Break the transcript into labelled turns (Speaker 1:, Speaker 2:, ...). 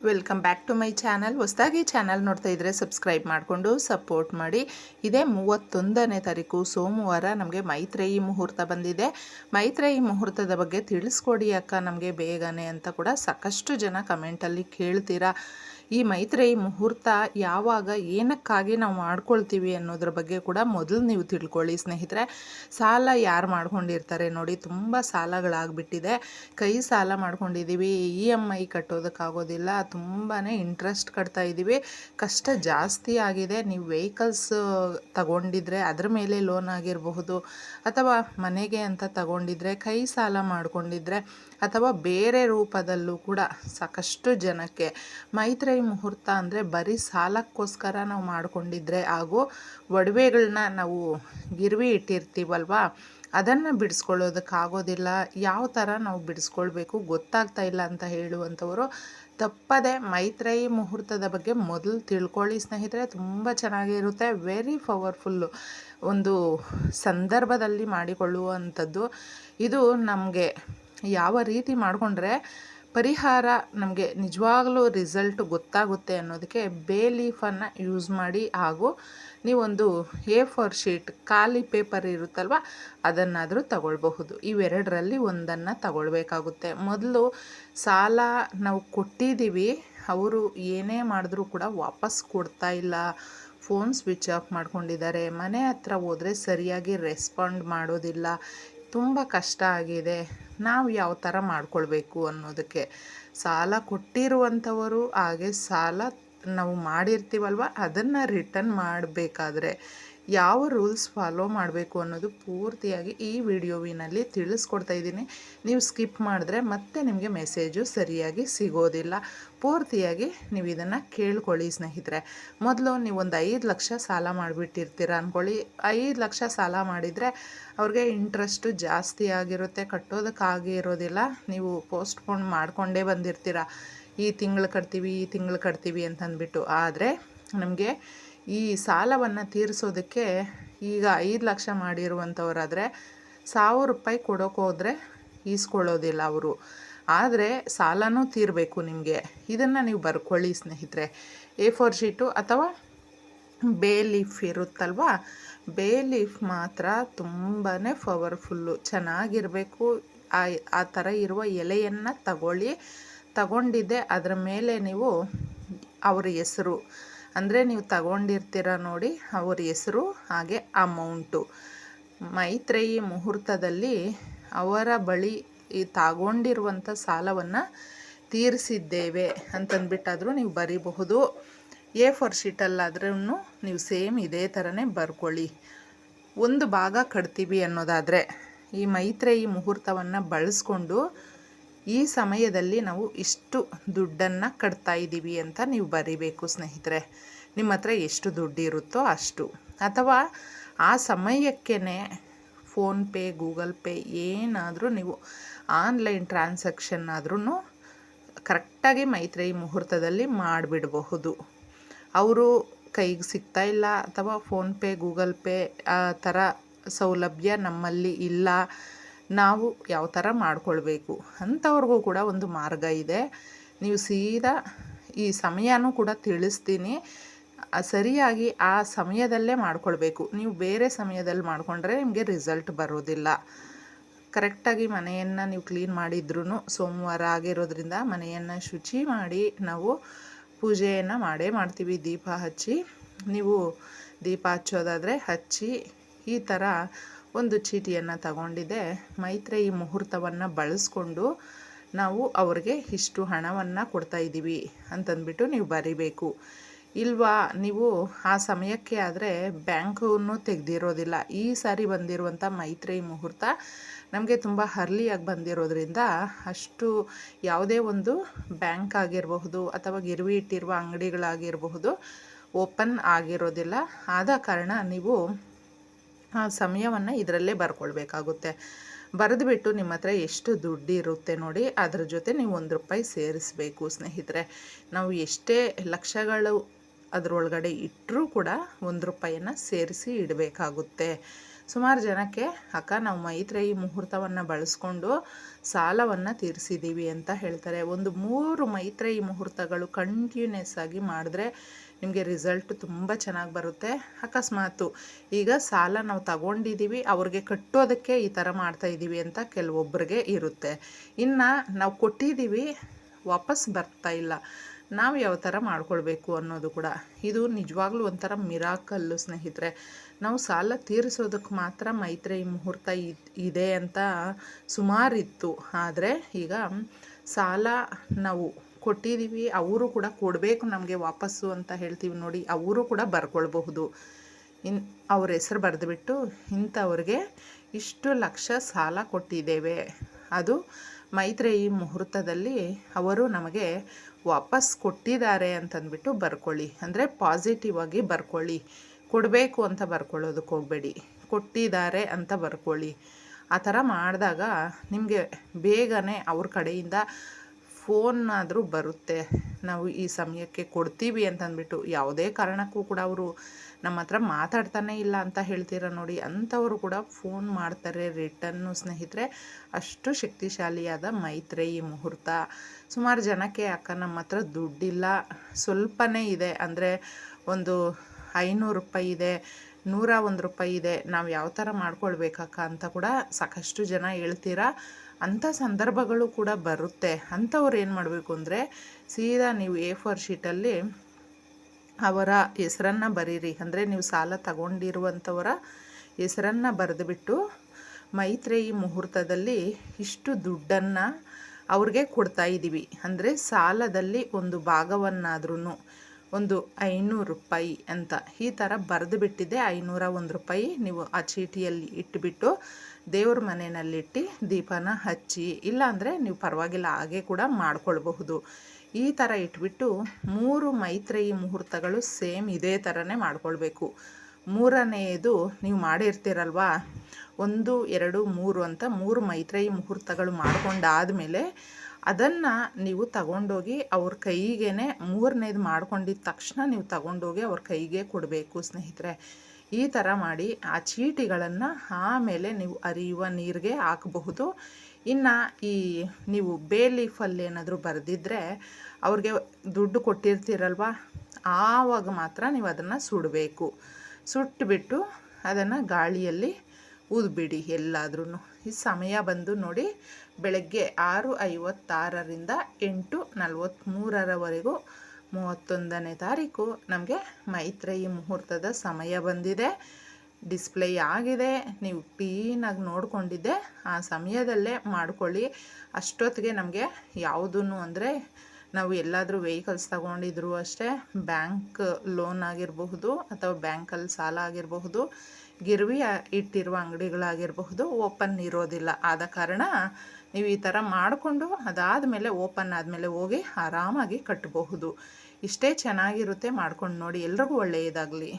Speaker 1: Welcome back to my channel ಹೊಸದಾಗಿ channel ನೋಡ್ತಾ ಇದ್ದರೆ ಸಬ್ಸ್ಕ್ರೈಬ್ ಮಾಡಿಕೊಂಡು ಸಪೋರ್ಟ್ ಮಾಡಿ. ಇದೇ ಮೂವತ್ತೊಂದನೇ ತಾರೀಕು ಸೋಮವಾರ ನಮಗೆ ಮೈತ್ರೇಯಿ ಮುಹೂರ್ತ ಬಂದಿದೆ. ಮೈತ್ರೇಯಿ ಮುಹೂರ್ತದ ಬಗ್ಗೆ ತಿಳಿಸ್ಕೊಡಿ ಅಕ್ಕ ನಮಗೆ ಬೇಗನೆ ಅಂತ ಕೂಡ ಸಾಕಷ್ಟು ಜನ ಕಮೆಂಟಲ್ಲಿ ಕೇಳ್ತೀರಾ. ಈ ಮೈತ್ರಿ ಮುಹೂರ್ತ ಯಾವಾಗ ಏನಕ್ಕಾಗಿ ನಾವು ಮಾಡ್ಕೊಳ್ತೀವಿ ಅನ್ನೋದ್ರ ಬಗ್ಗೆ ಕೂಡ ಮೊದಲು ನೀವು ತಿಳ್ಕೊಳ್ಳಿ ಸ್ನೇಹಿತರೆ. ಸಾಲ ಯಾರು ಮಾಡ್ಕೊಂಡಿರ್ತಾರೆ ನೋಡಿ, ತುಂಬ ಸಾಲಗಳಾಗ್ಬಿಟ್ಟಿದೆ. ಕೈ ಸಾಲ ಮಾಡ್ಕೊಂಡಿದ್ದೀವಿ ಇ ಎಂ ಐ ಕಟ್ಟೋದಕ್ಕಾಗೋದಿಲ್ಲ ತುಂಬಾ ಇಂಟ್ರೆಸ್ಟ್ ಕಟ್ತಾ ಇದ್ದೀವಿ ಕಷ್ಟ ಜಾಸ್ತಿ ಆಗಿದೆ. ನೀವು ವೆಹಿಕಲ್ಸ್ ತಗೊಂಡಿದ್ರೆ ಅದ್ರ ಮೇಲೆ ಲೋನ್ ಆಗಿರಬಹುದು, ಅಥವಾ ಮನೆಗೆ ಅಂತ ತಗೊಂಡಿದ್ರೆ, ಕೈ ಸಾಲ ಮಾಡ್ಕೊಂಡಿದ್ರೆ, ಅಥವಾ ಬೇರೆ ರೂಪದಲ್ಲೂ ಕೂಡ ಸಾಕಷ್ಟು ಜನಕ್ಕೆ ಮೈತ್ರೇಯಿ ಮುಹೂರ್ತ ಅಂದರೆ ಬರೀ ಸಾಲಕ್ಕೋಸ್ಕರ ನಾವು ಮಾಡಿಕೊಂಡಿದ್ರೆ ಹಾಗೂ ಒಡವೆಗಳನ್ನ ನಾವು ಗಿರ್ವಿ ಇಟ್ಟಿರ್ತೀವಲ್ವಾ, ಅದನ್ನು ಬಿಡಿಸ್ಕೊಳ್ಳೋದಕ್ಕಾಗೋದಿಲ್ಲ ಯಾವ ಥರ ನಾವು ಬಿಡಿಸ್ಕೊಳ್ಬೇಕು ಗೊತ್ತಾಗ್ತಾ ಇಲ್ಲ ಅಂತ ಹೇಳುವಂಥವರು ತಪ್ಪದೆ ಮೈತ್ರೇಯಿ ಮುಹೂರ್ತದ ಬಗ್ಗೆ ಮೊದಲು ತಿಳ್ಕೊಳ್ಳಿ ಸ್ನೇಹಿತರೆ, ತುಂಬ ಚೆನ್ನಾಗಿರುತ್ತೆ ವೆರಿ ಪವರ್ಫುಲ್ಲು ಒಂದು ಸಂದರ್ಭದಲ್ಲಿ ಮಾಡಿಕೊಳ್ಳುವಂಥದ್ದು. ಇದು ನಮಗೆ ಯಾವ ರೀತಿ ಮಾಡಿಕೊಂಡ್ರೆ ಪರಿಹಾರ ನಮಗೆ ನಿಜವಾಗ್ಲೂ ರಿಸಲ್ಟ್ ಗೊತ್ತಾಗುತ್ತೆ ಅನ್ನೋದಕ್ಕೆ ಬೇ ಲೀಫನ್ನು ಯೂಸ್ ಮಾಡಿ ಹಾಗೂ ನೀವೊಂದು ಎ ಫೋರ್ ಶೀಟ್ ಖಾಲಿ ಪೇಪರ್ ಇರುತ್ತಲ್ವ, ಅದನ್ನಾದರೂ ತಗೊಳ್ಬಹುದು. ಇವೆರಡರಲ್ಲಿ ಒಂದನ್ನು ತಗೊಳ್ಬೇಕಾಗುತ್ತೆ. ಮೊದಲು ಸಾಲ ನಾವು ಕೊಟ್ಟಿದ್ದೀವಿ, ಅವರು ಏನೇ ಮಾಡಿದ್ರೂ ಕೂಡ ವಾಪಸ್ ಕೊಡ್ತಾ ಇಲ್ಲ. ಫೋನ್ ಸ್ವಿಚ್ ಆಫ್ ಮಾಡ್ಕೊಂಡಿದ್ದಾರೆ. ಮನೆ ಹತ್ರ ಹೋದರೆ ಸರಿಯಾಗಿ ರೆಸ್ಪಾಂಡ್ ಮಾಡೋದಿಲ್ಲ. ತುಂಬ ಕಷ್ಟ ಆಗಿದೆ. ನಾವು ಯಾವ ಥರ ಮಾಡಿಕೊಳ್ಬೇಕು ಅನ್ನೋದಕ್ಕೆ. ಸಾಲ ಕೊಟ್ಟಿರುವಂಥವರು ಹಾಗೆ ಸಾಲ ನಾವು ಮಾಡಿರ್ತೀವಲ್ವ? ಅದನ್ನು ರಿಟರ್ನ್ ಮಾಡಬೇಕಾದ್ರೆ. ಯಾವ ರೂಲ್ಸ್ ಫಾಲೋ ಮಾಡಬೇಕು ಅನ್ನೋದು ಪೂರ್ತಿಯಾಗಿ ಈ ವಿಡಿಯೋವಿನಲ್ಲಿ ತಿಳಿಸ್ಕೊಡ್ತಾ ಇದ್ದೀನಿ. ನೀವು ಸ್ಕಿಪ್ ಮಾಡಿದ್ರೆ ಮತ್ತೆ ನಿಮಗೆ ಮೆಸೇಜು ಸರಿಯಾಗಿ ಸಿಗೋದಿಲ್ಲ. ಪೂರ್ತಿಯಾಗಿ ನೀವು ಇದನ್ನು ಕೇಳ್ಕೊಳ್ಳಿ ಸ್ನೇಹಿತರೆ. ಮೊದಲು ನೀವು ಒಂದು ಐದು ಲಕ್ಷ ಸಾಲ ಮಾಡಿಬಿಟ್ಟಿರ್ತೀರ ಅಂದ್ಕೊಳ್ಳಿ ಐದು ಲಕ್ಷ ಸಾಲ ಮಾಡಿದರೆ ಅವ್ರಿಗೆ ಇಂಟ್ರೆಸ್ಟು ಜಾಸ್ತಿ ಆಗಿರುತ್ತೆ ಕಟ್ಟೋದಕ್ಕಾಗಿರೋದಿಲ್ಲ ನೀವು ಪೋಸ್ಟ್ಪೋನ್ ಮಾಡಿಕೊಂಡೇ ಬಂದಿರ್ತೀರ. ಈ ತಿಂಗಳು ಕಟ್ತೀವಿ, ಈ ತಿಂಗಳು ಕಟ್ತೀವಿ ಅಂತಂದ್ಬಿಟ್ಟು. ಆದರೆ ನಮಗೆ ಈ ಸಾಲವನ್ನು ತೀರಿಸೋದಕ್ಕೆ ಈಗ ಐದು ಲಕ್ಷ ಮಾಡಿರುವಂಥವರಾದರೆ ಸಾವಿರ ರೂಪಾಯಿ ಕೊಡೋಕ್ಕೋದ್ರೆ ಈಸ್ಕೊಳ್ಳೋದಿಲ್ಲ ಅವರು. ಆದರೆ ಸಾಲನೂ ತೀರಬೇಕು ನಿಮಗೆ. ಇದನ್ನು ನೀವು ಬರ್ಕೊಳ್ಳಿ ಸ್ನೇಹಿತರೆ. ಎ ಫೋರ್ ಶೀಟು ಅಥವಾ ಬೇ ಲೀಫ್ ಇರುತ್ತಲ್ವ? ಬೇ ಲೀಫ್ ಮಾತ್ರ ತುಂಬಾ ಪವರ್ಫುಲ್ಲು. ಚೆನ್ನಾಗಿರಬೇಕು. ಆ ಆ ಥರ ಇರುವ ಎಲೆಯನ್ನು ತಗೊಳ್ಳಿ. ತಗೊಂಡಿದ್ದೆ ಅದರ ಮೇಲೆ ನೀವು ಅವರ ಹೆಸರು ಅಂದರೆ ನೀವು ತಗೊಂಡಿರ್ತೀರ ನೋಡಿ ಅವ್ರ ಹೆಸರು, ಹಾಗೆ ಅಮೌಂಟು ಮೈತ್ರೇಯಿ ಮುಹೂರ್ತದಲ್ಲಿ ಅವರ ಬಳಿ ಈ ತಗೊಂಡಿರುವಂಥ ಸಾಲವನ್ನು ತೀರಿಸಿದ್ದೇವೆ ಅಂತಂದ್ಬಿಟ್ಟಾದರೂ ನೀವು ಬರೀಬಹುದು. ಎ ಫೋರ್ ಶೀಟಲ್ಲಾದ್ರೂ ನೀವು ಸೇಮ್ ಇದೇ ಥರನೇ ಬರ್ಕೊಳ್ಳಿ. ಒಂದು ಭಾಗ ಕಟ್ತೀವಿ ಅನ್ನೋದಾದರೆ ಈ ಮೈತ್ರೇಯಿ ಮುಹೂರ್ತವನ್ನು ಬಳಸ್ಕೊಂಡು ಈ ಸಮಯದಲ್ಲಿ ನಾವು ಇಷ್ಟು ದುಡ್ಡನ್ನು ಕಟ್ತಾ ಇದ್ದೀವಿ ಅಂತ ನೀವು ಬರೀಬೇಕು, ಸ್ನೇಹಿತರೆ. ನಿಮ್ಮ ಹತ್ರ ಎಷ್ಟು ದುಡ್ಡಿರುತ್ತೋ ಅಷ್ಟು. ಅಥವಾ ಆ ಸಮಯಕ್ಕೇ ಫೋನ್ಪೇ ಗೂಗಲ್ ಪೇ ಏನಾದರೂ ನೀವು ಆನ್ಲೈನ್ ಟ್ರಾನ್ಸಾಕ್ಷನ್ ಆದ್ರೂ ಕರೆಕ್ಟಾಗಿ ಮೈತ್ರಿ ಮುಹೂರ್ತದಲ್ಲಿ ಮಾಡಿಬಿಡಬಹುದು. ಅವರು ಕೈಗೆ ಸಿಗ್ತಾ ಇಲ್ಲ ಅಥವಾ ಫೋನ್ಪೇ ಗೂಗಲ್ ಪೇ ಆ ಥರ ಸೌಲಭ್ಯ ನಮ್ಮಲ್ಲಿ ಇಲ್ಲ. ನಾವು ಯಾವ ಥರ ಮಾಡ್ಕೊಳ್ಬೇಕು ಅಂಥವ್ರಿಗೂ ಕೂಡ ಒಂದು ಮಾರ್ಗ ಇದೆ. ನೀವು ಸೀದಾ ಈ ಸಮಯನೂ ಕೂಡ ತಿಳಿಸ್ತೀನಿ. ಸರಿಯಾಗಿ ಆ ಸಮಯದಲ್ಲೇ ಮಾಡ್ಕೊಳ್ಬೇಕು. ನೀವು ಬೇರೆ ಸಮಯದಲ್ಲಿ ಮಾಡಿಕೊಂಡ್ರೆ ನಿಮಗೆ ರಿಸಲ್ಟ್ ಬರೋದಿಲ್ಲ. ಕರೆಕ್ಟಾಗಿ ಮನೆಯನ್ನು ನೀವು ಕ್ಲೀನ್ ಮಾಡಿದ್ರೂ ಸೋಮವಾರ ಆಗಿರೋದ್ರಿಂದ ಮನೆಯನ್ನು ಶುಚಿ ಮಾಡಿ ನಾವು ಪೂಜೆಯನ್ನು ಮಾಡೇ ಮಾಡ್ತೀವಿ. ದೀಪ ಹಚ್ಚಿ, ನೀವು ದೀಪ ಹಚ್ಚೋದಾದರೆ ಹಚ್ಚಿ ಈ ಥರ ಒಂದು ಚೀಟಿಯನ್ನು ತಗೊಂಡಿದ್ದೆ ಮೈತ್ರೇಯಿ ಮುಹೂರ್ತವನ್ನು ಬಳಸ್ಕೊಂಡು ನಾವು ಅವ್ರಿಗೆ ಇಷ್ಟು ಹಣವನ್ನು ಕೊಡ್ತಾ ಇದ್ದೀವಿ ಅಂತಂದ್ಬಿಟ್ಟು ನೀವು ಬರಿಬೇಕು. ಇಲ್ವಾ? ನೀವು ಆ ಸಮಯಕ್ಕೆ ಆದರೆ ಬ್ಯಾಂಕನ್ನು ತೆಗೆದಿರೋದಿಲ್ಲ. ಈ ಸಾರಿ ಬಂದಿರುವಂಥ ಮೈತ್ರೇಯಿ ಮುಹೂರ್ತ ನಮಗೆ ತುಂಬ ಹರ್ಲಿಯಾಗಿ ಬಂದಿರೋದ್ರಿಂದ ಅಷ್ಟು ಯಾವುದೇ ಒಂದು ಬ್ಯಾಂಕ್ ಆಗಿರಬಹುದು ಅಥವಾ ಗಿರ್ವಿ ಇಟ್ಟಿರುವ ಅಂಗಡಿಗಳಾಗಿರಬಹುದು ಓಪನ್ ಆಗಿರೋದಿಲ್ಲ. ಆದ ಕಾರಣ ನೀವು ಸಮಯವನ್ನು ಇದರಲ್ಲೇ ಬರ್ಕೊಳ್ಬೇಕಾಗುತ್ತೆ. ಬರೆದುಬಿಟ್ಟು ನಿಮ್ಮ ಹತ್ರ ಎಷ್ಟು ದುಡ್ಡು ಇರುತ್ತೆ ನೋಡಿ, ಅದರ ಜೊತೆ ನೀವು ಒಂದು ರೂಪಾಯಿ ಸೇರಿಸಬೇಕು ಸ್ನೇಹಿತರೆ. ನಾವು ಎಷ್ಟೇ ಲಕ್ಷಗಳು ಅದರೊಳಗಡೆ ಇಟ್ಟರೂ ಕೂಡ ಒಂದು ರೂಪಾಯಿಯನ್ನು ಸೇರಿಸಿ ಇಡಬೇಕಾಗುತ್ತೆ. ಸುಮಾರು ಜನಕ್ಕೆ, ಅಕ್ಕ, ನಾವು ಮೈತ್ರೇಯಿ ಮುಹೂರ್ತವನ್ನು ಬಳಸ್ಕೊಂಡು ಸಾಲವನ್ನು ತೀರಿಸಿದ್ದೀವಿ ಅಂತ ಹೇಳ್ತಾರೆ. ಒಂದು ಮೂರು ಮೈತ್ರೇಯಿ ಮುಹೂರ್ತಗಳು ಕಂಟಿನ್ಯೂಸ್ ಆಗಿ ಮಾಡಿದ್ರೆ ನಿಮಗೆ ರಿಸಲ್ಟ್ ತುಂಬ ಚೆನ್ನಾಗಿ ಬರುತ್ತೆ. ಅಕಸ್ಮಾತು ಈಗ ಸಾಲ ನಾವು ತಗೊಂಡಿದ್ದೀವಿ ಅವ್ರಿಗೆ ಕಟ್ಟೋದಕ್ಕೆ ಈ ಥರ ಮಾಡ್ತಾ ಇದ್ದೀವಿ ಅಂತ ಕೆಲವೊಬ್ಬರಿಗೆ ಇರುತ್ತೆ. ಇನ್ನು ನಾವು ಕೊಟ್ಟಿದ್ದೀವಿ ವಾಪಸ್ ಬರ್ತಾ ಇಲ್ಲ. ನಾವು ಯಾವ ಥರ ಮಾಡ್ಕೊಳ್ಬೇಕು ಅನ್ನೋದು ಕೂಡ. ಇದು ನಿಜವಾಗ್ಲೂ ಒಂಥರ ಮಿರಾಕಲ್ಲು ಸ್ನೇಹಿತರೆ. ನಾವು ಸಾಲ ತೀರಿಸೋದಕ್ಕೆ ಮಾತ್ರ ಮೈತ್ರಿ ಮುಹೂರ್ತ ಇದೆ ಅಂತ ಸುಮಾರಿತ್ತು. ಆದರೆ ಈಗ ಸಾಲ ನಾವು ಕೊಟ್ಟಿದ್ದೀವಿ ಅವರು ಕೂಡ ಕೊಡಬೇಕು ನಮಗೆ ವಾಪಸ್ಸು ಅಂತ ಹೇಳ್ತೀವಿ ನೋಡಿ, ಅವರು ಕೂಡ ಬರ್ಕೊಳ್ಬಹುದು. ಇನ್, ಅವ್ರ ಹೆಸರು ಬರೆದುಬಿಟ್ಟು ಇಂಥವ್ರಿಗೆ ಇಷ್ಟು ಲಕ್ಷ ಸಾಲ ಕೊಟ್ಟಿದ್ದೇವೆ. ಅದು ಮೈತ್ರೇಯಿ ಮುಹೂರ್ತದಲ್ಲಿ ಅವರು ನಮಗೆ ವಾಪಸ್ ಕೊಟ್ಟಿದ್ದಾರೆ ಅಂತಂದ್ಬಿಟ್ಟು ಬರ್ಕೊಳ್ಳಿ. ಅಂದರೆ ಪಾಸಿಟಿವ್ ಆಗಿ ಬರ್ಕೊಳ್ಳಿ. ಕೊಡಬೇಕು ಅಂತ ಬರ್ಕೊಳ್ಳೋದಕ್ಕೆ ಹೋಗಬೇಡಿ. ಕೊಟ್ಟಿದ್ದಾರೆ ಅಂತ ಬರ್ಕೊಳ್ಳಿ. ಆ ಥರ ಮಾಡಿದಾಗ ನಿಮಗೆ ಬೇಗನೆ ಅವ್ರ ಕಡೆಯಿಂದ ಫೋನ್ನಾದರೂ ಬರುತ್ತೆ. ನಾವು ಈ ಸಮಯಕ್ಕೆ ಕೊಡ್ತೀವಿ ಅಂತಂದ್ಬಿಟ್ಟು ಯಾವುದೇ ಕಾರಣಕ್ಕೂ ಕೂಡ ಅವರು ನಮ್ಮ ಹತ್ರ ಮಾತಾಡ್ತಾನೆ ಇಲ್ಲ ಅಂತ ಹೇಳ್ತೀರ ನೋಡಿ, ಅಂಥವರು ಕೂಡ ಫೋನ್ ಮಾಡ್ತಾರೆ ರಿಟನ್ನು ಸ್ನೇಹಿತರೆ. ಅಷ್ಟು ಶಕ್ತಿಶಾಲಿಯಾದ ಮೈತ್ರಿ ಈ ಮುಹೂರ್ತ. ಸುಮಾರು ಜನಕ್ಕೆ ಅಕ್ಕ ನಮ್ಮ ಹತ್ರ ದುಡ್ಡಿಲ್ಲ. ಸ್ವಲ್ಪನೇ ಇದೆ ಅಂದರೆ ಒಂದು ಐನೂರು ರೂಪಾಯಿ ಇದೆ, ನೂರ ಒಂದು ರೂಪಾಯಿ ಇದೆ. ನಾವು ಯಾವ ಥರ ಮಾಡ್ಕೊಳ್ಬೇಕಕ್ಕ ಅಂತ ಕೂಡ ಸಾಕಷ್ಟು ಜನ ಹೇಳ್ತೀರಾ. ಅಂಥ ಸಂದರ್ಭಗಳು ಕೂಡ ಬರುತ್ತೆ. ಅಂಥವ್ರು ಏನು ಮಾಡಬೇಕು ಅಂದರೆ, ಸೀದಾ ನೀವು ಎ ಫೋರ್ ಶೀಟಲ್ಲಿ ಅವರ ಹೆಸರನ್ನು ಬರೀರಿ. ಅಂದರೆ ನೀವು ಸಾಲ ತಗೊಂಡಿರುವಂಥವರ ಹೆಸರನ್ನು ಬರೆದುಬಿಟ್ಟು ಮೈತ್ರೇಯಿ ಮುಹೂರ್ತದಲ್ಲಿ ಇಷ್ಟು ದುಡ್ಡನ್ನು ಅವ್ರಿಗೆ ಕೊಡ್ತಾ ಇದ್ದೀವಿ ಅಂದರೆ ಸಾಲದಲ್ಲಿ ಒಂದು ಭಾಗವನ್ನಾದ್ರೂ ಒಂದು ಐನೂರು ರೂಪಾಯಿ ಅಂತ ಈ ಥರ ಬರೆದು ಬಿಟ್ಟಿದ್ದೆ ಐನೂರ ಒಂದು ರೂಪಾಯಿ ನೀವು ಆ ಚೀಟಿಯಲ್ಲಿ ಇಟ್ಟುಬಿಟ್ಟು ದೇವ್ರ ಮನೆಯಲ್ಲಿಟ್ಟು ದೀಪನ ಹಚ್ಚಿ, ಇಲ್ಲಾಂದರೆ ನೀವು ಪರವಾಗಿಲ್ಲ, ಹಾಗೆ ಕೂಡ ಮಾಡ್ಕೊಳ್ಬಹುದು. ಈ ಥರ ಇಟ್ಬಿಟ್ಟು ಮೂರು ಮೈತ್ರೇಯಿ ಮುಹೂರ್ತಗಳು ಸೇಮ್ ಇದೇ ಥರನೇ ಮಾಡ್ಕೊಳ್ಬೇಕು. ಮೂರನೆಯದು ನೀವು ಮಾಡಿರ್ತೀರಲ್ವಾ? ಒಂದು, ಎರಡು, ಮೂರು ಅಂತ ಮೂರು ಮೈತ್ರೇಯಿ ಮುಹೂರ್ತಗಳು ಮಾಡ್ಕೊಂಡಾದಮೇಲೆ ಅದನ್ನು ನೀವು ತಗೊಂಡೋಗಿ ಅವ್ರ ಕೈಗೇ ಮೂರನೇದು ಮಾಡ್ಕೊಂಡಿದ್ದ ತಕ್ಷಣ ನೀವು ತಗೊಂಡೋಗಿ ಅವ್ರ ಕೈಗೆ ಕೊಡಬೇಕು, ಸ್ನೇಹಿತರೆ. ಈ ಥರ ಮಾಡಿ ಆ ಚೀಟಿಗಳನ್ನು ಆಮೇಲೆ ನೀವು ಅರಿಯುವ ನೀರಿಗೆ ಹಾಕಬಹುದು. ಇನ್ನು ಈ ನೀವು ಬೇ ಲೀಫಲ್ಲಿ ಏನಾದರೂ ಬರೆದಿದ್ದರೆ ಅವ್ರಿಗೆ ದುಡ್ಡು ಕೊಟ್ಟಿರ್ತೀರಲ್ವ, ಆವಾಗ ಮಾತ್ರ ನೀವು ಅದನ್ನು ಸುಡಬೇಕು. ಸುಟ್ಟುಬಿಟ್ಟು ಅದನ್ನು ಗಾಳಿಯಲ್ಲಿ ಊದ್ಬಿಡಿ ಎಲ್ಲಾದ್ರೂ ಈ ಸಮಯ ಬಂದು ನೋಡಿ ಬೆಳಗ್ಗೆ ಆರು ಐವತ್ತಾರರಿಂದ ಎಂಟು ನಲವತ್ತ್ಮೂರರವರೆಗೂ ಮೂವತ್ತೊಂದನೇ ತಾರೀಕು ನಮಗೆ ಮೈತ್ರೇಯಿ ಮುಹೂರ್ತದ ಸಮಯ ಬಂದಿದೆ. ಡಿಸ್ಪ್ಲೇ ಆಗಿದೆ. ನೀವು ಕ್ಲೀನಾಗಿ ನೋಡಿಕೊಂಡಿದ್ದೆ. ಆ ಸಮಯದಲ್ಲೇ ಮಾಡ್ಕೊಳ್ಳಿ. ಅಷ್ಟೊತ್ತಿಗೆ ನಮಗೆ ಯಾವುದೂ ಅಂದರೆ ನಾವು ಎಲ್ಲಾದರೂ ವೆಹಿಕಲ್ಸ್ ತಗೊಂಡಿದ್ರು ಅಷ್ಟೇ ಬ್ಯಾಂಕ್ ಲೋನ್ ಆಗಿರಬಹುದು ಅಥವಾ ಬ್ಯಾಂಕಲ್ಲಿ ಸಾಲ ಆಗಿರಬಹುದು, ಗಿರ್ವಿ ಇಟ್ಟಿರುವ ಅಂಗಡಿಗಳಾಗಿರಬಹುದು ಓಪನ್ ಇರೋದಿಲ್ಲ. ಆದ ಕಾರಣ ನೀವು ಈ ಥರ ಮಾಡಿಕೊಂಡು ಅದಾದ ಮೇಲೆ ಓಪನ್ ಆದಮೇಲೆ ಹೋಗಿ ಆರಾಮಾಗಿ ಕಟ್ಟಬಹುದು ಇಷ್ಟೇ ಚೆನ್ನಾಗಿರುತ್ತೆ ಮಾಡ್ಕೊಂಡು ನೋಡಿ. ಎಲ್ರಿಗೂ ಒಳ್ಳೆಯದಾಗಲಿ.